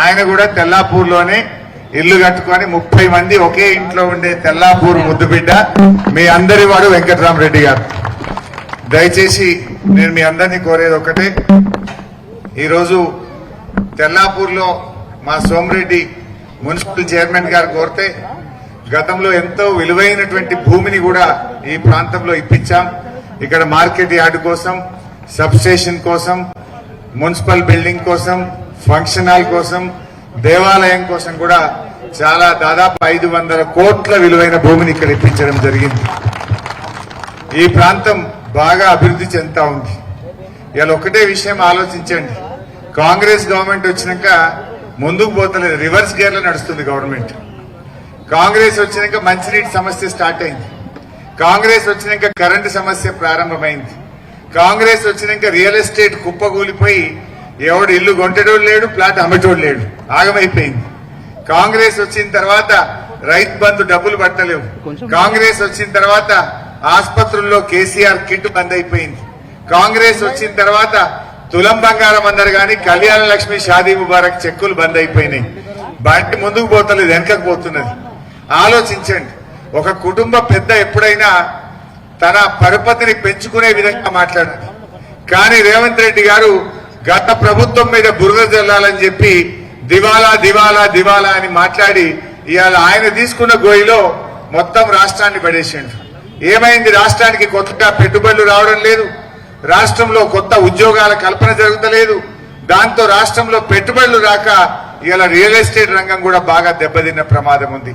ఆయన కూడా తెల్లాపూర్లోనే ఇల్లు కట్టుకొని ముప్పై మంది ఒకే ఇంట్లో ఉండే తెల్లాపూర్ ముద్దుబిడ్డ మీ అందరి వాడు వెంకటరామరెడ్డి గారు. దయచేసి నేను మీ అందరినీ కోరేది ఒకటే. ఈరోజు తెల్లాపూర్లో మా సోమరెడ్డి మున్సిపల్ చైర్మన్ గారు కోరితే గతంలో ఎంతో విలువైనటువంటి భూమిని కూడా ఈ ప్రాంతంలో ఇప్పించాం. ఇక్కడ మార్కెట్ యార్డు కోసం సబ్ స్టేషన్ కోసం మున్సిపల్ బిల్డింగ్ కోసం ఫంక్షన్ హాల్ కోసం దేవాలయం కోసం కూడా చాలా దాదాపు ఐదు వందల కోట్ల విలువైన భూమిని ఇక్కడ ఇప్పించడం జరిగింది. ఈ ప్రాంతం బాగా అభివృద్ధి చెందుతా ఉంది. ఇవాళ ఒకటే విషయం ఆలోచించండి. కాంగ్రెస్ గవర్నమెంట్ వచ్చినాక ముందుకు పోతలేదు. రివర్స్ గేర్లో నడుస్తుంది గవర్నమెంట్. కాంగ్రెస్ వచ్చినాక మంచినీటి సమస్య స్టార్ట్ అయింది. కాంగ్రెస్ వచ్చినాక కరెంటు సమస్య ప్రారంభమైంది. కాంగ్రెస్ వచ్చినాక రియల్ ఎస్టేట్ కుప్పగూలిపోయి ఎవడు ఇల్లు కొంటేటోడు లేడు ప్లాట్ అమ్మటోడు లేడు. ఆగమైపోయింది. కాంగ్రెస్ వచ్చిన తర్వాత రైతు బంధు డబ్బులు పట్టలేవు. కాంగ్రెస్ వచ్చిన తర్వాత ఆసుపత్రుల్లో కేసీఆర్ కిట్ బంద్ అయిపోయింది. కాంగ్రెస్ వచ్చిన తర్వాత తులం బంగారం అందరు గాని కళ్యాణ లక్ష్మి షాదీ ముబారక్ చెక్కులు బంద్ అయిపోయినాయి. బండి ముందుకు పోతలేదు వెనకకు పోతున్నది. ఆలోచించండి. ఒక కుటుంబ పెద్ద ఎప్పుడైనా తన పరపతిని పెంచుకునే విధంగా మాట్లాడాలి. కానీ రేవంత్ రెడ్డి గారు గత ప్రభుత్వం మీద బురద జల్లాలని చెప్పి దివాలా దివాలా దివాలా అని మాట్లాడి ఇవాళ ఆయన తీసుకున్న గోయిలో మొత్తం రాష్ట్రాన్ని పడేసిండు ఏమైంది? రాష్ట్రానికి కొత్తగా పెట్టుబడులు రావడం లేదు. రాష్ట్రంలో కొత్త ఉద్యోగాల కల్పన జరుగుతలేదు. దాంతో రాష్ట్రంలో పెట్టుబడులు రాక ఇవాళ రియల్ ఎస్టేట్ రంగం కూడా బాగా దెబ్బతిన్న ప్రమాదం ఉంది.